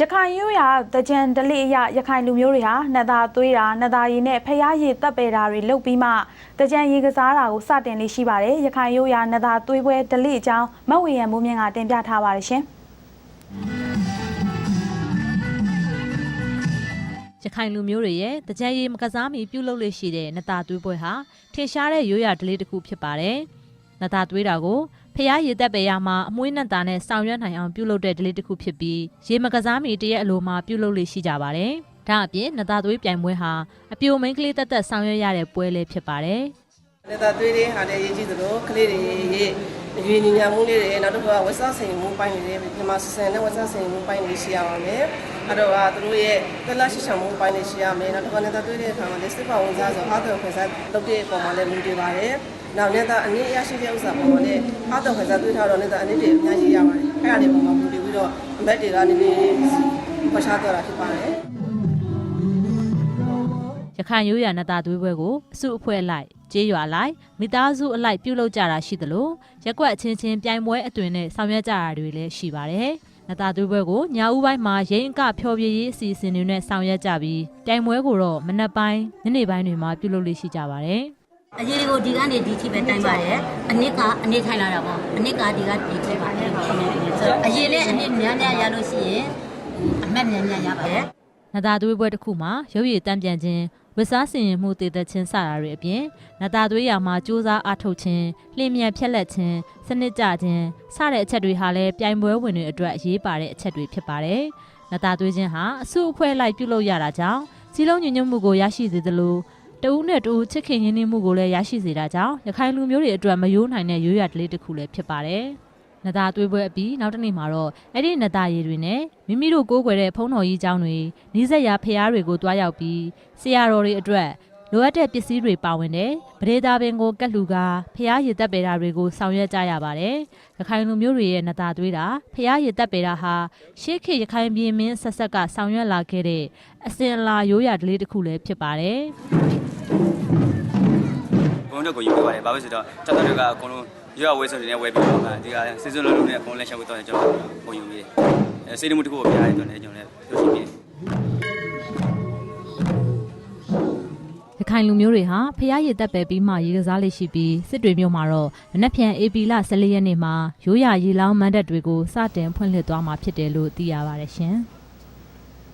ရခိုင်ရိုးရာတကြံဒလိအရရခိုင်လူမျိုးတွေဟာနှစ်သားသွေးတာနှစ်သားရည်နဲ့ဖျားရည်တပ်ပယ်တာတွေလုပ်ပြီးမှတကြံရေကစားတာကိုစတင်လေးရှိပါတယ်ရခိုင်ရိုးရာနှစ်သားသွေးပွဲဒလိအကြောင်းမဝေရံမိုးမြင့်ကတင်ပြထားပါတယ်ရှင်ရခိုင်လူမျိုးတွေရဲ့တကြံရည်မကစားမီပြုလုပ်လို့ရှိတဲ့နတာသွေးပွဲဟာထင်ရှားတဲ့ရိုးရာဓလေ့တစ်ခုဖြစ်ပါတယ်။ နတာသွေးတာကိုဖျားရည်သက်ပေရမှာအမွှေးနတ်သားနဲ့ဆောင်ရွက်နိုင်အောင်ပြုလုပ်တဲ့ဓလေ့တစ်ခုဖြစ်ပြီးရေမကစားမီတရက်အလိုမှာပြုလုပ်လို့ရှိကြပါတယ်။ဒါအပြင်နတာသွေးပြိုင်ပွဲဟာအပြိုမိန်းကလေးတက်တက်ဆောင်ရွက်ရတဲ့ပွဲလေးဖြစ်ပါတယ်။လက်သာသွေးလေးဟာလည်းရေးကြည့်သလိုကလေးတွေရဲ့ ရွေညီညာမှုလေးတွေနောက်တစ်ခါဝက်ဆဆင်မှုပိုင်းတွေမြန်မာစစံနဲ့ဝက်ဆဆင်မှုပိုင်းတွေရှိရပါမယ်။အဲ့တော့ဟာသူတို့ရဲ့သက်လက်ရှိချမှုပိုင်းတွေရှိရမယ်။နောက်တစ်ခါလက်သာသွေးတဲ့အခါမှာလည်းစစ်ပါဝင်စားဆိုအားတော်ခွင့်စားလုပ်တဲ့အပေါ်မှာလည်းလူတွေပါတယ်။နောက်လက်သာအနည်းရရှိတဲ့ဥစ္စာပေါ်မှာလည်းအားတော်ခွင့်စားသွေးထားတော့လက်သာအနည်းတွေအများကြီးရပါတယ်။အဲ့ဒါတွေပေါ်မှာမူတည်ပြီးတော့အမက်တွေကနေနေပတ်ချတော့တာဖြစ်ပါတယ်။ရခိုင်ရိုးရာနတာသွေးပွဲကိုအစုအဖွဲ့လိုက် ကျေးရွာလိုက်မိသားစုအလိုက်ပြုလုပ်ကြတာရှိသလိုရက်ကွက်အချင်းချင်းပြိုင်ပွဲအသွင်နဲ့ဆောင်ရွက်ကြတာတွေလည်းရှိပါတယ်။နတာသွေးပွဲကိုညဦးပိုင်းမှာရိန်းအကဖျော်ဖြေရေးအစီအစဉ်တွေနဲ့ဆောင်ရွက်ကြပြီးပြိုင်ပွဲကိုတော့မနက်ပိုင်းညနေပိုင်းတွေမှာပြုလုပ်လို့ရှိကြပါတယ်။အရေးကိုဒီကနေဒီထိပဲတိုင်းပါတယ်အနစ်ကအနစ်ထိုင်လာတာပေါ့အနစ်ကဒီကဒီထိပါတယ်ဆိုတော့အရေးနဲ့အနစ်များများရလို့ရှိရင်အမက်များများရပါတယ်နတာသွေးပွဲတစ်ခုမှာရုပ်ရည်တန့်ပြန်ခြင်း ဝတ်စားဆင်ရင်မှုတည်သက်ခြင်းစတာတွေအပြင်နတာသွေးရာမှာစူးစမ်းအားထုတ်ခြင်းလျင်မြန်ဖြက်လက်ခြင်းစနစ်ကြခြင်းစတဲ့အချက်တွေဟာလည်းပြိုင်ပွဲဝင်တွေအတွက်အရေးပါတဲ့အချက်တွေဖြစ်ပါတယ်။နတာသွေးခြင်းဟာအစုအဖွဲ့လိုက်ပြုလုပ်ရတာကြောင့်စီလုံးညီညွတ်မှုကိုရရှိစေသလိုတဦးနဲ့တဦးချစ်ခင်ရင်းနှီးမှုကိုလည်းရရှိစေတာကြောင့်ရခိုင်လူမျိုးတွေအတွက်မယိုးနိုင်တဲ့ရိုးရာဓလေ့တစ်ခုလည်းဖြစ်ပါတယ်။ နတာသွေးပွဲအပြီးနောက်တစ်နေ့မှာတော့အဲ့ဒီနတာရည်တွေနဲ့မိမိတို့ကိုးကွယ်တဲ့ဖုံးတော်ကြီးเจ้าတွေနီးစက်ရာဖျားတွေကိုတွားရောက်ပြီးဆရာတော်တွေအတွက်လိုအပ်တဲ့ပစ္စည်းတွေပါဝင်တဲ့ပဒေသာပင်ကိုကတ်လူကဖျားရည်တက်ပေတာတွေကိုဆောင်ရွက်ကြရပါတယ်။ရခိုင်လူမျိုးတွေရဲ့နတာသွေးတာဖျားရည်တက်ပေတာဟာရှေးခေတ်ရခိုင်ပြည်မင်းဆက်ဆက်ကဆောင်ရွက်လာခဲ့တဲ့အစဉ်အလာရိုးရာဓလေ့တစ်ခုလည်းဖြစ်ပါတယ်။ ဘုံ တို့ကိုယူပေးပါတယ်ဘာလို့ဆိုတော့တက်တော်တွေကအကုန်လုံးရွာဝဲဆိုနေဝဲပြီးတော့ဒီကစစ်စွန်းလုံးလုံးနဲ့အကုန်လုံးလက်ချက်ဝတ်တော့ကျွန်တော်ပုံယူပြီးအဲစိတ်မှုတစ်ခုကိုပြရတယ်တော့လည်းကျွန်တော်လည်းပြောရှိပြီးရခိုင်လူမျိုးတွေဟာဖျားရည်တက်ပယ်ပြီးမှရေကစားလေးရှိပြီးစစ်တွေမျိုးမှာတော့မနက်ဖြန် AP လ14ရက်နေ့မှာရိုးရာရေလောင်းမန်းတက်တွေကိုစတင်ဖွင့်လှစ်သွားမှာဖြစ်တယ်လို့သိရပါတယ်ရှင်။